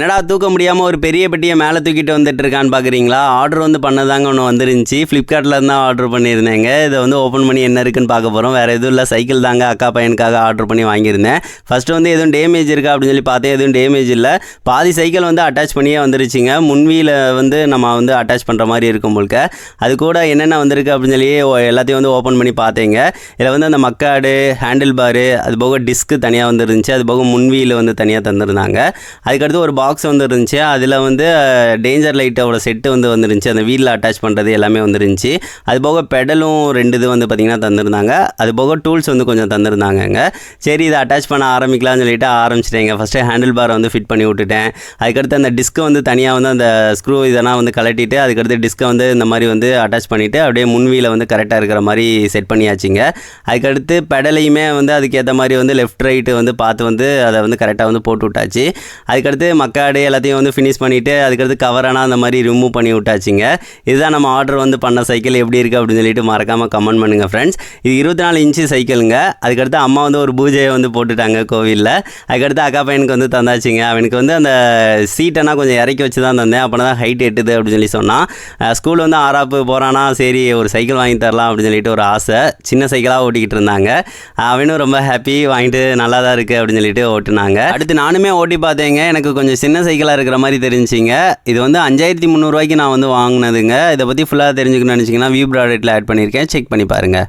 என்னடா தூக்க முடியாமல் ஒரு பெரிய பெட்டியை மேலே தூக்கிட்டு வந்துட்டு இருக்கான்னு பார்க்குறீங்களா ஆர்டர் வந்து பண்ணதாங்க ஒன்று வந்துருந்துச்சு. ஃப்ளிப்கார்ட்டில் தான் ஆர்டர் பண்ணியிருந்தேங்க. இதை வந்து ஓப்பன் பண்ணி என்ன இருக்குன்னு பார்க்க போகிறோம் வேறு எதுவும் இல்லை. சைக்கிள் தாங்க அக்கா பையனுக்காக ஆர்டர் பண்ணி வாங்கியிருந்தேன். ஃபஸ்ட்டு வந்து எதுவும் டேமேஜ் இருக்கா அப்படின்னு சொல்லி பார்த்தேன். எதுவும் டேமேஜ் இல்லை. பாதி சைக்கிள் வந்து அட்டாச் பண்ணியே வந்துருச்சுங்க. முன்வியில் வந்து நம்ம வந்து அட்டாச் பண்ணுற மாதிரி இருக்கும் உங்களுக்கு அது கூட என்னென்ன வந்திருக்கு அப்படின்னு சொல்லி ஓ- எல்லாத்தையும் வந்து ஓப்பன் பண்ணி பார்த்தேங்க. இதில் வந்து அந்த மக்காடு ஹேண்டில் பாரு அது போக டிஸ்க்கு தனியாக வந்துருந்துச்சு. அது போக முன்வியில் வந்து தனியாக தந்திருந்தாங்க. அதுக்கடுத்து ஒரு பாக்ஸ் வந்து இருந்துச்சு அதில் வந்து டேஞ்சர் லைட்டோட செட்டு வந்து வந்துருந்துச்சு. அந்த வீலில் அட்டாச் பண்ணுறது எல்லாமே வந்துருந்துச்சு. அது போக பெடலும் ரெண்டு இது வந்து பார்த்திங்கன்னா தந்திருந்தாங்க. அது போக டூல்ஸ் வந்து கொஞ்சம் தந்திருந்தாங்கங்க. சரி இதை அட்டாச் பண்ண ஆரம்பிக்கலாம்னு சொல்லிட்டு ஆரம்பிச்சிட்டேங்க. ஃபஸ்ட்டு ஹேண்டில் பாரை வந்து ஃபிட் பண்ணி விட்டுட்டேன். அதுக்கடுத்து அந்த டிஸ்க்கை வந்து தனியாக வந்து அந்த ஸ்க்ரூ இதெல்லாம் வந்து கலட்டிட்டு அதுக்கடுத்து டிஸ்க்கை வந்து இந்த மாதிரி வந்து அட்டாச் பண்ணிவிட்டு அப்படியே முன்வீல வந்து கரெக்டாக இருக்கிற மாதிரி செட் பண்ணியாச்சுங்க. அதுக்கடுத்து பெடலையுமே வந்து அதுக்கேற்ற மாதிரி வந்து லெஃப்ட் ரைட்டு வந்து பார்த்து வந்து அதை வந்து கரெக்டாக வந்து போட்டு விட்டாச்சு. அதுக்கடுத்து கார்டு எல்லாத்தையும் வந்து ஃபினிஷ் பண்ணிவிட்டு அதுக்கடுத்து கவரானா அந்த மாதிரி ரிமூவ் பண்ணி விட்டாச்சுங்க. இதுதான் நம்ம ஆர்டர் வந்து பண்ண சைக்கிள் எப்படி இருக்குது அப்படின்னு சொல்லிட்டு மறக்காமல் கமெண்ட் பண்ணுங்கள் ஃப்ரெண்ட்ஸ் இது இருபத்தி நாலு இன்ச்சு சைக்கிளுங்க அதுக்கடுத்து அம்மா வந்து ஒரு பூஜையை வந்து போட்டுட்டாங்க கோவிலில். அதுக்கடுத்து அக்கா பையனுக்கு வந்து தந்தாச்சுங்க. அவனுக்கு வந்து அந்த சீட்டெல்லாம் கொஞ்சம் இறக்கி வச்சு தான் தந்தேன். அப்போ தான் ஹைட் எட்டுது அப்படின்னு சொல்லி சொன்னான். ஸ்கூல் வந்து ஆறாப்பு போகிறானா சரி ஒரு சைக்கிள் வாங்கி தரலாம் அப்படின்னு சொல்லிட்டு ஒரு ஆசை. சின்ன சைக்கிளாக ஓட்டிக்கிட்டு இருந்தாங்க. அவனும் ரொம்ப ஹாப்பி வாங்கிட்டு நல்லா தான் இருக்குது அப்படின்னு சொல்லிட்டு ஓட்டுனாங்க. அடுத்து நானுமே ஓட்டி பார்த்தேங்க. எனக்கு கொஞ்சம் கொஞ்சம் சின்ன சைக்கிளாக இருக்கிற மாதிரி தெரிஞ்சிங்க இது வந்து அஞ்சாயிரத்தி முந்நூறுவாய்க்கு நான் வந்து வாங்கினதுங்க. இதை பற்றி ஃபுல்லாக தெரிஞ்சுக்கணும்னு நினச்சிங்கன்னா வியூ ப்ராடக்ட்டில் ஆட் பண்ணியிருக்கேன். செக் பண்ணி பாருங்கள்